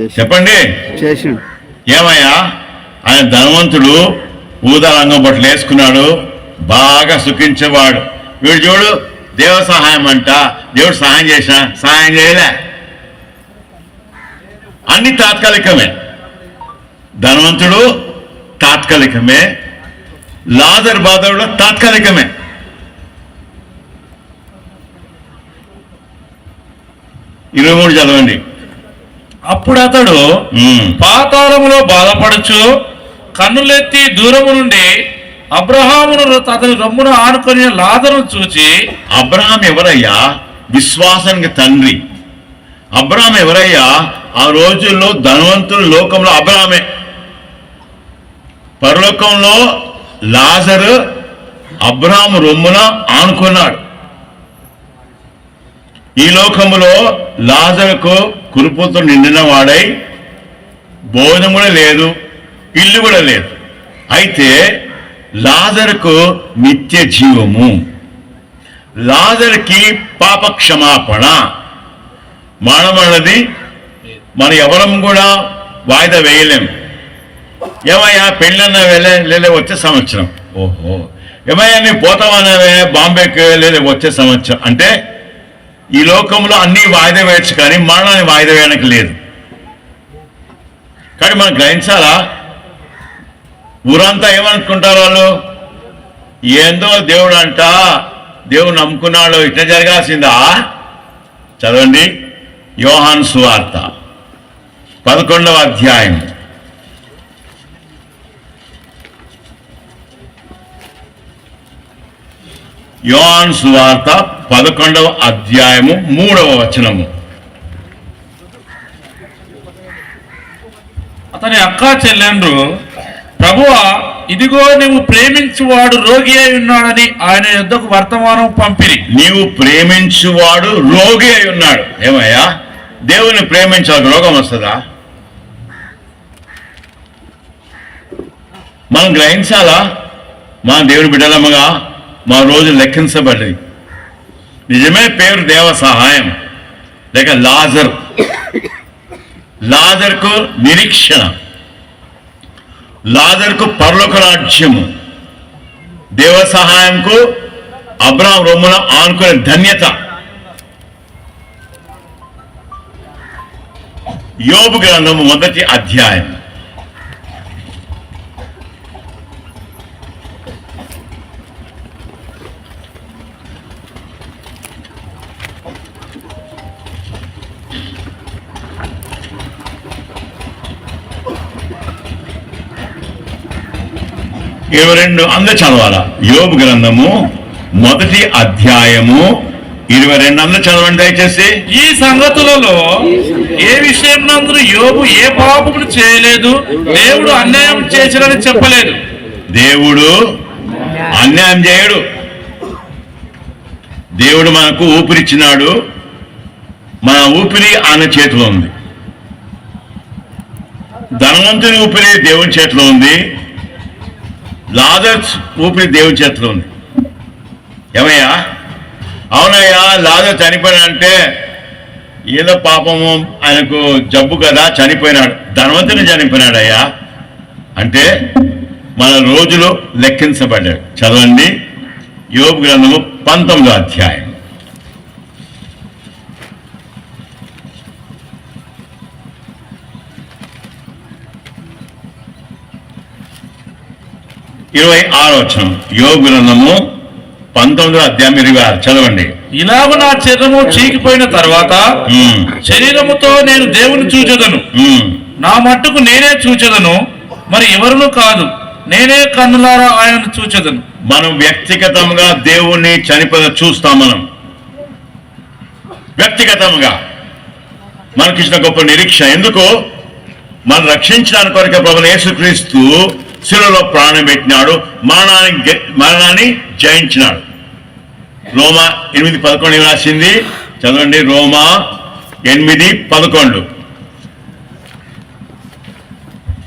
చెప్పండి. చేసిండు ఏమయ్యా? ఆయన ధనవంతుడు ఊదా రంగం బట్టలు వేసుకున్నాడు బాగా సుఖించేవాడు. వీడు చూడు దేవ సహాయం అంట. దేవుడు సహాయం చేసిన సహాయం చేయలే. అన్ని తాత్కాలికమే. ధనవంతుడు తాత్కాలికమే. లాజర్ బాధవుడు తాత్కాలికమే. ఇరవై మూడు చదవండి. అప్పుడు అతడు. పాతాళములో బాధపడుచు కన్నులెత్తి దూరము నుండి అబ్రహామును అతని రొమ్మున ఆనుకొని లాదరును చూచి అబ్రహాం ఎవరయ్యా? విశ్వాసానికి తండ్రి. అబ్రహాం ఎవరయ్యా? ఆ రోజుల్లో ధనవంతుల లోకంలో అబ్రహామే. పరలోకంలో లాజరు అబ్రహాం రొమ్మున ఆనుకున్నాడు. ఈ లోకములో లాజరుకు కురుపుతో నిండిన వాడై భోజనం కూడా లేదు ఇల్లు కూడా లేదు. అయితే లాజర్కు నిత్య జీవము. లాజర్కి పాప క్షమాపణ మానవులది మన ఎవరం కూడా వాయిదా వేయలేం. ఏమయ్యా పెళ్ళన్న వెళ్ళే లేదా వచ్చే సంవత్సరం. ఓహో. ఏమయ్యా నీ పోతావనవే బాంబేకి లేదా వచ్చే సంవత్సరం. అంటే ఈ లోకంలో అన్ని వాయిదా వేయచ్చు కానీ మరణాన్ని వాయిదా వేయడానికి లేదు. కానీ మనం గ్రహించాలా? ఊరంతా ఏమనుకుంటారు వాళ్ళు? ఏందో దేవుడు అంట దేవుడు నమ్ముకున్నాడు ఇట్లా జరగాల్సిందా? చదవండి. యోహాన్ సువార్త పదకొండవ అధ్యాయం. యోహాన్ సువార్త పదకొండవ అధ్యాయము మూడవ వచనము. అతని అక్క చెల్లెండ్రు ప్రభువా ఇదిగో నువ్వు ప్రేమించువాడు రోగి అయి ఉన్నాడని ఆయన యుద్ధకు వర్తమానం పంపిరి. నీవు ప్రేమించువాడు రోగి అయి ఉన్నాడు. ఏమయ్యా? దేవుని ప్రేమించాలి రోగం వస్తుందా? మనం గ్రహించాలా? మా దేవుని బిడ్డలమ్మగా మా రోజు లెక్కించబడ్డది. నిజమే పేరు దేవ సహాయం లేక లాజర్ లాజర్కు నిరీక్షణ లాజర్కు పరలోక రాజ్యము దేవ సహాయంకు అబ్రాం రొమ్మున ఆనుకునే ధన్యత యోబు గ్రంథము మొదటి అధ్యాయం ఇరవై రెండు అందరు చదవాలా? యోబు గ్రంథము మొదటి అధ్యాయము ఇరవై రెండు అందరు చదవండి దయచేసి. ఈ సంగతులలో ఏ విషయం నందు యోబు ఏ పాపమును చేయలేదు దేవుడు అన్యాయం చేసినని చెప్పలేదు. దేవుడు అన్యాయం చేయడు. దేవుడు మనకు ఊపిరిచ్చినాడు. మన ఊపిరి ఆయన చేతిలో ఉంది. ధనవంతుని ఊపిరి దేవుని చేతిలో ఉంది. లాజర్స్ ఊపిరి దేవుని చేతిలో ఉంది. ఏమయ్యా? అవునయ్యా లాజర్ చనిపోయాడంటే ఏదో పాపము ఆయనకు జబ్బు కదా చనిపోయినాడు. ధనవంతుని చనిపోయినాడయ్యా. అంటే మన రోజులు లెక్కించబడ్డాడు. చదవండి. యోగ గ్రంథము పంతొమ్మిదో అధ్యాయం. ఇరవై ఆరో వచనం. యోబు గ్రంథము పంతొమ్మిదో అధ్యాయం ఇరవై ఆరు. చదవండి. ఇలాగ నా శరీరము చీకిపోయిన తర్వాత శరీరముతో నేను దేవుని చూచెదను. నా మట్టుకు నేనే చూచెదను మరి ఎవరును కాదు. నేనే కన్నులారా ఆయనను చూచెదను. మనం వ్యక్తిగతంగా దేవుణ్ణి చనిపోయి చూస్తాం మనం. వ్యక్తిగతంగా. మనకిచ్చిన గొప్ప నిరీక్ష. ఎందుకు? మనం రక్షించడానికి కొరకే ప్రభు యేసుక్రీస్తు శిలలో ప్రాణం పెట్టినాడు మరణాన్ని మరణాన్ని జయించినాడు. రోమా ఎనిమిది పదకొండు ఏమి రాసింది? చదవండి రోమా ఎనిమిది పదకొండు.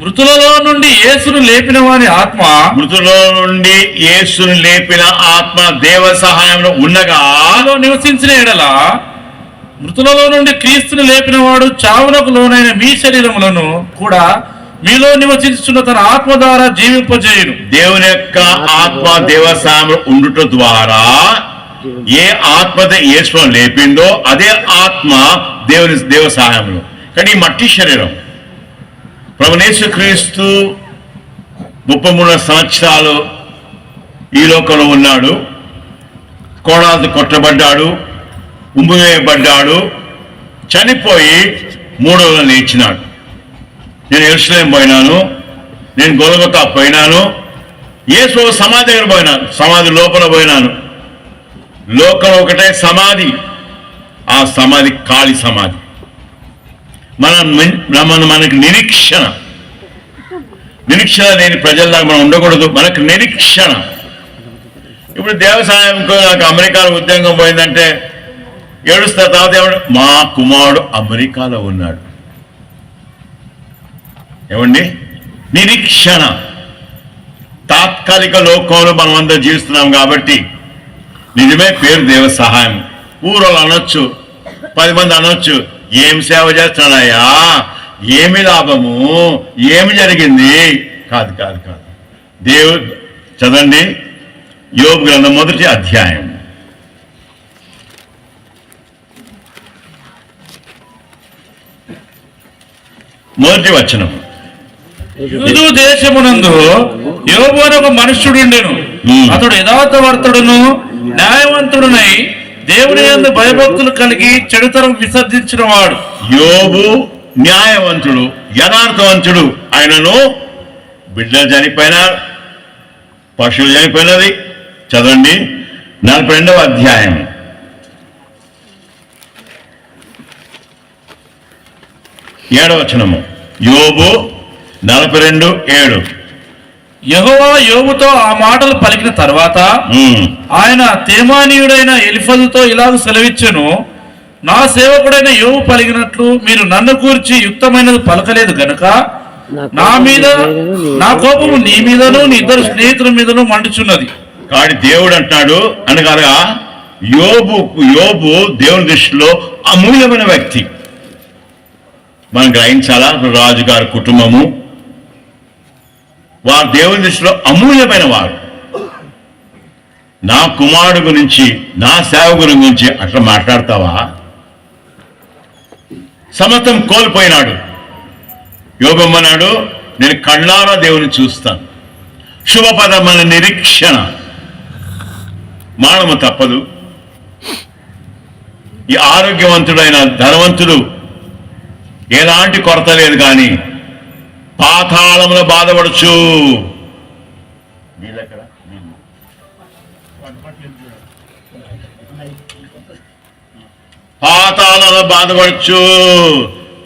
మృతులలో నుండి యేసును లేపిన వాని ఆత్మ మృతులో నుండి యేసుని లేపిన ఆత్మ దేవ సహాయంలో ఉండగా నాలో నివసించిన ఎడల మృతులలో నుండి క్రీస్తుని లేపినవాడు చావునకు లోనైన మీ శరీరములను కూడా మీలో నివసించున్న తన ఆత్మ ద్వారా జీవింపజేయును. దేవుని యొక్క ఆత్మ దేవసాయం ఉండుట ద్వారా ఏ ఆత్మత యేసులో లేపిందో అదే ఆత్మ దేవుని దేవ సహాయంలో కానీ ఈ మట్టి శరీరం ప్రభునేసు క్రీస్తు ముప్పై మూడు సంవత్సరాలు ఈ లోకంలో ఉన్నాడు. కోడాలతో కొట్టబడ్డాడు ఉమ్మివేయబడ్డాడు చనిపోయి మూడో రోజున లేచినాడు. నేను ఎరుసలేం పోయినాను నేను గొలగొత్తా పోయినాను యేసు సమాధి దగ్గర పోయినాను సమాధి లోపల పోయినాను. లోకం ఒకటే సమాధి ఆ సమాధి ఖాళీ సమాధి. మన మన మనకి నిరీక్షణ. నిరీక్షణ లేని ప్రజల్లాగా మనం ఉండకూడదు మనకు నిరీక్షణ. ఇప్పుడు దేవసాయంకు నాకు అమెరికాలో ఉద్యోగం పోయిందంటే ఏడుస్తా తర్వాత ఏమంటే మా కుమారుడు అమెరికాలో ఉన్నాడు. ఏమండి? నిరీక్షణ. తాత్కాలిక లోకంలో మనం అందరం జీవిస్తున్నాం కాబట్టి నిజమే పేరు దేవ సహాయం. ఊరోళ్ళు అనొచ్చు పది మంది అనొచ్చు ఏం సేవ చేస్తున్నాయా ఏమి లాభము? ఏమి జరిగింది? కాదు కాదు కాదు. దేవుడు చదండి యోగ గ్రంథం మొదటి అధ్యాయం. మొదటి వచనం. యూదు దేశమునందు యోబు అని ఒక మనుష్యుడుండెను. అతడు యథార్థవర్తుడును న్యాయవంతుడునై దేవుని యందు భయభక్తులు కలిగి చెడుతరం విసర్జించిన వాడు. యోబు న్యాయవంతుడు యథార్థవంతుడు. ఆయనను బిడ్డలు చనిపోయినా పశువులు చనిపోయినది. చదవండి నలభై రెండవ అధ్యాయం. ఏడవచనము యోబు నలభై రెండు ఏడు. యెహోవా యోబుతో ఆ మాటలు పలికిన తర్వాత. ఆయన తేమానీయుడైన ఎలిఫజుతో ఇలాగ సెలవిచ్చెను నా సేవకుడైన యోబు పలికినట్లు మీరు నన్ను కూర్చి యుక్తమైనది పలకలేదు గనుక నా మీద నా కోపము నీ మీదను నీ ఇద్దరు స్నేహితుల మీదను మండుచున్నది. కాబట్టి దేవుడు అంటున్నాడు అనగా యోబు యోబు దేవుని దృష్టిలో అమూల్యమైన వ్యక్తి. మనం గ్రహించాలా? రాజుగారి కుటుంబము వారు దేవుని దృష్టిలో అమూల్యమైన వారు. నా కుమారుడు గురించి నా సేవకుని గురించి అట్లా మాట్లాడతావా? సమతం కోల్పోయినాడు. యోగమ్మన్నాడు నేను కళ్ళారా దేవుని చూస్తాను. శుభపదమైన నిరీక్షణ. మానము తప్పదు. ఈ ఆరోగ్యవంతుడైన ధనవంతుడు ఎలాంటి కొరత లేదు కానీ పాతాళంలో బాధపడచ్చు పాతాళంలో బాధపడచ్చు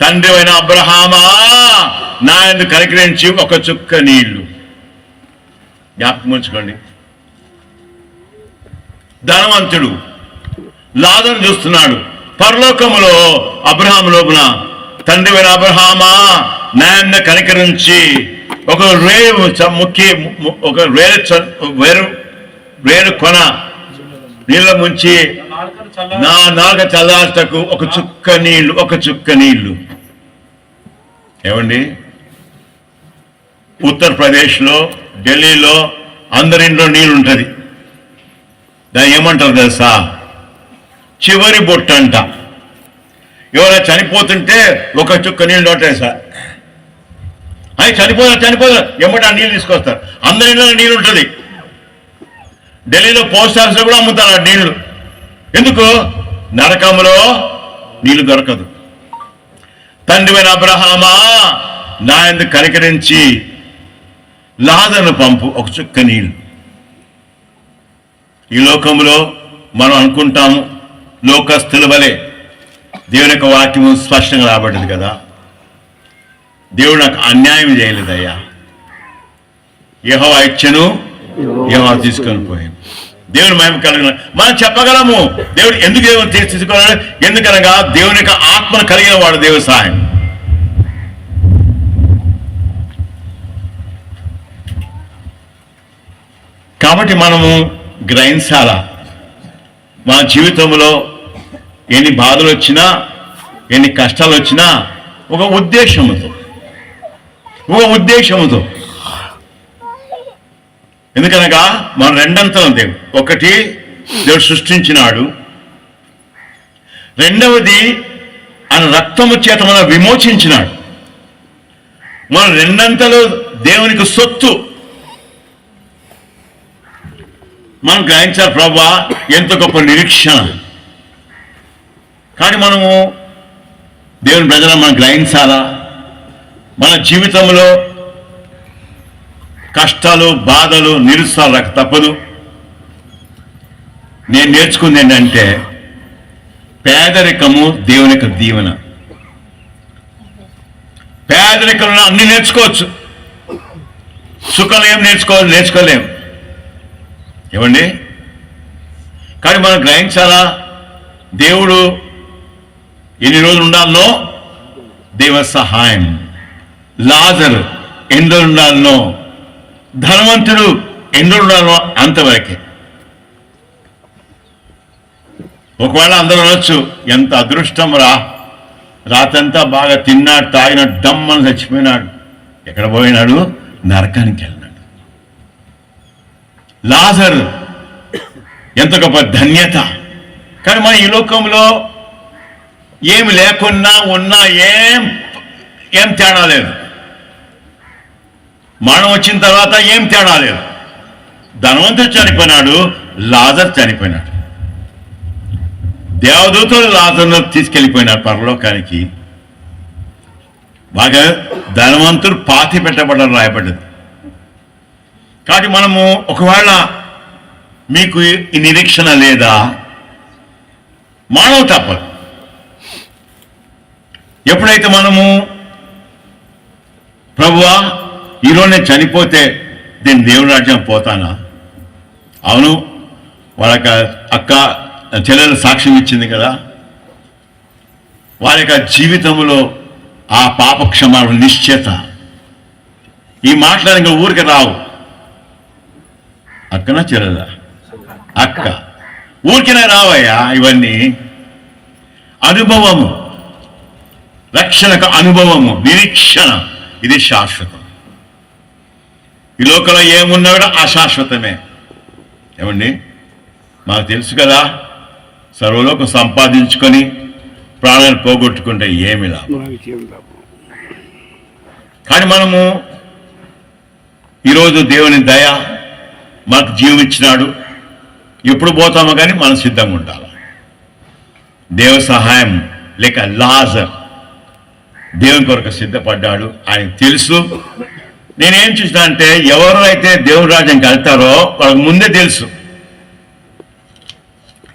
తండ్రి అయిన అబ్రహామా నా ఎందుకు కనికరించి ఒక చుక్క నీళ్ళు. జ్ఞాపకం ఉంచుకోండి. ధనవంతుడు లాదను చూస్తున్నాడు. పరలోకములో అబ్రహాం లోపున తండ్రి అయిన అబ్రహామా నాయన్న కనికరించి ఒక రేవు చ- ముక్కి ఒక వేరు చ- వేరు వేరు కొన నీళ్ళ ముంచి నా నాగ చల్లార్చకు ఒక చుక్క నీళ్ళు ఒక చుక్క నీళ్ళు ఏమండి? ఉత్తరప్రదేశ్లో ఢిల్లీలో అందరింట్లో నీళ్ళు ఉంటుంది దాన్ని ఏమంటారు తెలుసా? చివరి బొట్టు అంట ఎవరైనా చనిపోతుంటే ఒక చుక్క నీళ్ళు నోటేసా అవి చనిపోదా చనిపోదా ఎమ్మటి ఆ నీళ్ళు తీసుకొస్తారు. అందరి ఇళ్ళలో నీళ్ళు ఉంటుంది. ఢిల్లీలో పోస్ట్ ఆఫీస్లో కూడా అమ్ముతారు ఆ నీళ్ళు ఎందుకు? నరకంలో నీళ్ళు దొరకదు. తండ్రివైన అబ్రహామా నా ఎందుకు కనికరించి లాదను పంపు ఒక చుక్క నీళ్ళు. ఈ లోకంలో మనం అనుకుంటాము లోకస్తుల వలె దేవుని యొక్క వాక్యము స్పష్టంగా రాబడింది కదా? దేవుడు నాకు అన్యాయం చేయలేదయ్యా. యహో ఇచ్చను యహో తీసుకొని పోయాను దేవుని మహిమ కలిగిన. మనం చెప్పగలము దేవుడు ఎందుకు దేవుని తీసుకోవాలి? ఎందుకనగా దేవుని యొక్క ఆత్మను కలిగిన వాడు దేవుని సహాయం. కాబట్టి మనము గ్రహించాలా? మన జీవితంలో ఎన్ని బాధలు వచ్చినా ఎన్ని కష్టాలు వచ్చినా ఒక ఉద్దేశంతో ఒక ఉద్దేశంతో ఎందుకనగా మనం రెండంతలం దేవుడు. ఒకటి దేవుడు సృష్టించినాడు. రెండవది ఆయన రక్తము చేత మనం విమోచించినాడు. మన రెండంతలు దేవునికి సొత్తు. మనం గ్రహించాలి ప్రభా ఎంత గొప్ప నిరీక్షణ. కానీ మనము దేవుని ప్రజలను మనం గ్రహించాలా? మన జీవితంలో కష్టాలు బాధలు నిరుత్సాహాలకు తప్పదు. నేను నేర్చుకుంది ఏంటంటే పేదరికము దేవుని యొక్క దీవెన. పేదరికంలో అన్ని నేర్చుకోవచ్చు. సుఖాలు ఏం నేర్చుకోవాలి నేర్చుకోలేం. ఏమండి? కానీ మనం గ్రహించాలా? దేవుడు ఎన్ని రోజులు ఉండాలనో? దేవ సహాయం లాజరు ఎందరు ఉండాలనో? ధనవంతుడు ఎన్ని ఉండాలనో అంతవరకే. ఒకవేళ అందరూ అనొచ్చు ఎంత అదృష్టం రా. రాతంతా బాగా తిన్నాడు తాగినాడు డమ్మని చచ్చిపోయినాడు. ఎక్కడ పోయినాడు? నరకానికి వెళ్ళినాడు. లాజర్ ఎంత గొప్ప ధన్యత. కానీ మన ఈ లోకంలో ఏమి లేకున్నా ఉన్నా ఏం ఏం తేడా లేదు. మరణం వచ్చిన తర్వాత ఏం తేడా లేదు. ధనవంతుడు చనిపోయినాడు లాజర్ చనిపోయినాడు. దేవదూతలు లాజర్ను తీసుకెళ్ళిపోయినారు పరలోకానికి. బాగా ధనవంతుడు పాతి పెట్టబడ్డారు రాయబడ్డది. కాబట్టి మనము ఒకవేళ మీకు ఈ నిరీక్షణ లేదా మానవ తప్పదు. ఎప్పుడైతే మనము ప్రభువా ఈరోజు నేను చనిపోతే నేను దేవుని రాజ్యం పోతానా? అవును వాళ్ళ యొక్క అక్క చెల్లెలు సాక్ష్యం ఇచ్చింది కదా? వారి యొక్క జీవితంలో ఆ పాప క్షమాపణ నిశ్చేత ఈ మాటలు ఇంకా ఊరికి రావు. అక్కనా చెల్లెలా? అక్క. ఊరికినే రావయ్యా ఇవన్నీ. అనుభవము. రక్షణకు అనుభవము నిరీక్షణ. ఇది శాశ్వతం. ఈ లోకంలో ఏమున్నా కూడా అశాశ్వతమే. ఏమండి? మాకు తెలుసు కదా సర్వలోకం సంపాదించుకొని ప్రాణాలు పోగొట్టుకుంటే ఏమి లాభం? కానీ మనము ఈరోజు దేవుని దయ మనకు జీవం ఇచ్చినాడు ఎప్పుడు పోతామో కానీ మనం సిద్ధంగా ఉండాలి. దేవ సహాయం లేక లాజర్. దేవుని కొరకు సిద్ధపడ్డాడు. ఆయన తెలుసు. నేనేం చూసినా అంటే ఎవరు అయితే దేవుని రాజ్యానికి వెళ్తారో వాళ్ళకి ముందే తెలుసు.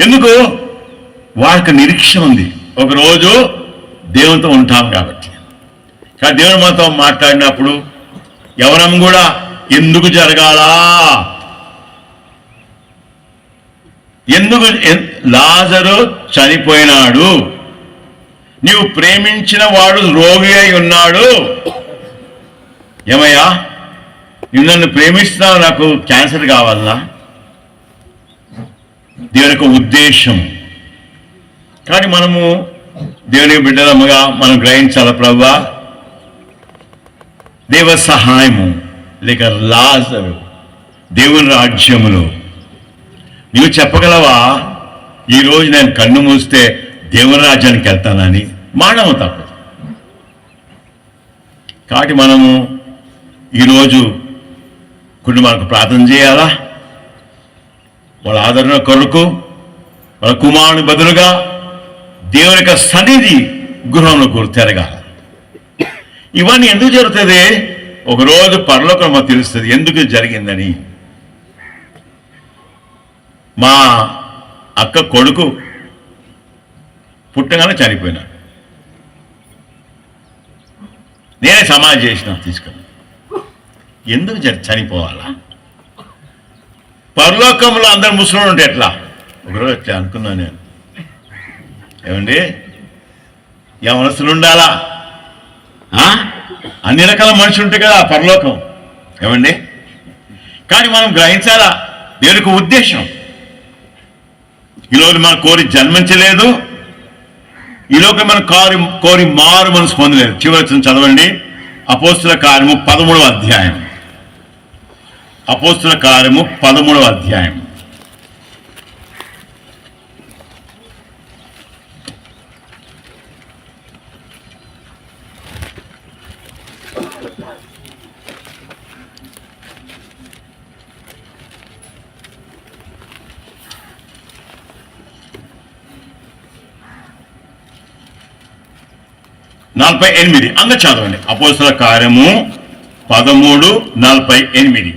ఎందుకు? వాళ్ళకి నిరీక్ష ఉంది. ఒకరోజు దేవునితో ఉంటాం కాబట్టి. కానీ దేవుని మనతో మాట్లాడినప్పుడు ఎవరం కూడా ఎందుకు జరగాలా? ఎందుకు లాజరు చనిపోయినాడు? నీవు ప్రేమించిన వాడు రోగి అయి ఉన్నాడు. ఏమయ్యా? నువ్వు నన్ను ప్రేమిస్తున్నావు నాకు క్యాన్సర్ కావాలా? దేవుని యొక్క ఉద్దేశం. కానీ మనము దేవుని బిడ్డలముగా మనం గ్రహించాల ప్రభా? దేవ సహాయము లేక లాజరు దేవుని రాజ్యములు. నీవు చెప్పగలవా? ఈరోజు నేను కన్ను మూస్తే దేవరాజ్యానికి వెళ్తానని మానవ తప్పదు. కాబట్టి మనము ఈరోజు కుటుంబానికి ప్రార్థన చేయాలా? వాళ్ళ ఆదరణ కొరకు వాళ్ళ కుమారుని బదులుగా దేవుని యొక్క సన్నిధి గృహంలో కూర తిరగాల. ఇవన్నీ ఎందుకు జరుగుతుంది? ఒకరోజు పరలోకం మాకు తెలుస్తుంది ఎందుకు జరిగిందని. మా అక్క కొడుకు పుట్టగానే చనిపోయినా. నేనే సమాధి చేసిన తీసుకుని ఎందుకు చనిపోవాలా? పరలోకంలో అందరు ముసలి ఉంటే ఎట్లా? ఒకరోజు ఎట్లా అనుకున్నాను నేను. ఏమండి? యవనస్తులు ఉండాలా? ఆ? అన్ని రకాల మనుషులు ఉంటాయి కదా పరలోకం. ఏమండి? కానీ మనం గ్రహించాలా? దేవునికి ఉద్దేశం. ఈరోజు మన కోరి జన్మించలేదు. ఈ లోకం మనం కారి కోరి మారు మనసు పొందలేదు చివరి చదవండి. అపోస్తుల కార్యము పదమూడవ అధ్యాయం. అపోస్తుల కార్యము పదమూడవ అధ్యాయం. నలభై ఎనిమిది. అంగ చదవండి అపోసల కార్యము పదమూడు నలభై ఎనిమిది.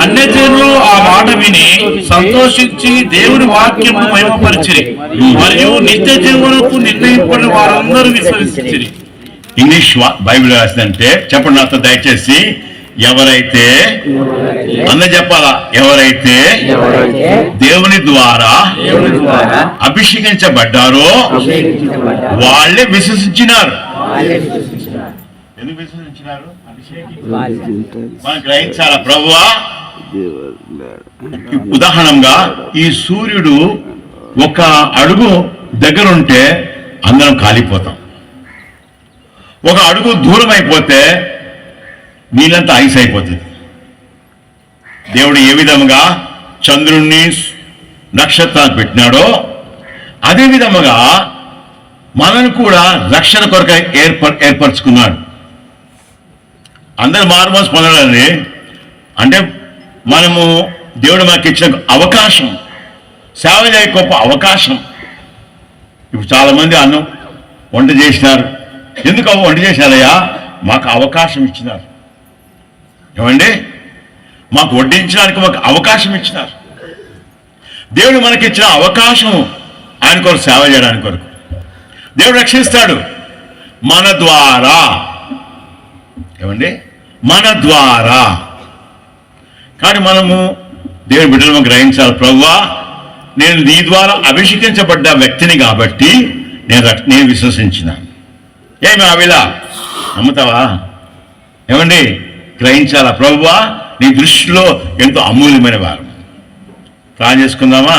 అన్యజనులు ఆ మాట విని సంతోషించి దేవుని వాక్యము మహిమపరిచిరి. మరియు నిత్య జీవనకు నిర్ణయింపడిన వారందరూ విశ్వసించిరి. ఇంగ్లీష్ బైబిల్ రాసిందంటే చెప్పండి నాతో దయచేసి. ఎవరైతే అన్న చెప్పాలా? ఎవరైతే దేవుని ద్వారా అభిషేకించబడ్డారో వాళ్ళే విశ్వసించినారు. ఎందుకు విశ్వసించినారు. మనం గ్రహించాలా ప్రభువా? ఉదాహరణంగా ఈ సూర్యుడు ఒక అడుగు దగ్గరుంటే అందరం కాలిపోతాం. ఒక అడుగు దూరం అయిపోతే వీళ్ళంతా ఐస్ అయిపోతుంది దేవుడు ఏ విధముగా చంద్రుణ్ణి నక్షత్రాలు పెట్టినాడో అదే విధముగా మనను కూడా రక్షణ కొరకు ఏర్ప ఏర్పరచుకున్నాడు. అందరు మారుమోసి పొందడాన్ని అంటే మనము దేవుడు మనకి ఇచ్చిన అవకాశం సేవ చేయ గొప్ప అవకాశం. ఇప్పుడు చాలామంది అన్నం వంట చేసినారు. ఎందుకు వంట చేసినారయ్యా మాకు అవకాశం ఇచ్చినారు. ఏమండి? మాకు వడ్డించడానికి మాకు అవకాశం ఇచ్చినారు. దేవుడు మనకి ఇచ్చిన అవకాశం ఆయన కొరకు సేవ చేయడానికి కొరకు. దేవుడు రక్షిస్తాడు. మన ద్వారా. ఏమండి? మన ద్వారా. కానీ మనము దేవుని బిడ్డలను గ్రహించాలి. ప్రవ్వా నేను నీ ద్వారా అభిషేకించబడ్డ వ్యక్తిని కాబట్టి నేను నేను విశ్వసించిన. ఏమి అవిలా నమ్ముతావా? ఏమండి? గ్రహించాలా? ప్రభువా నీ దృష్టిలో ఎంతో అమూల్యమైన వారం ప్రాణం చేసుకుందామా?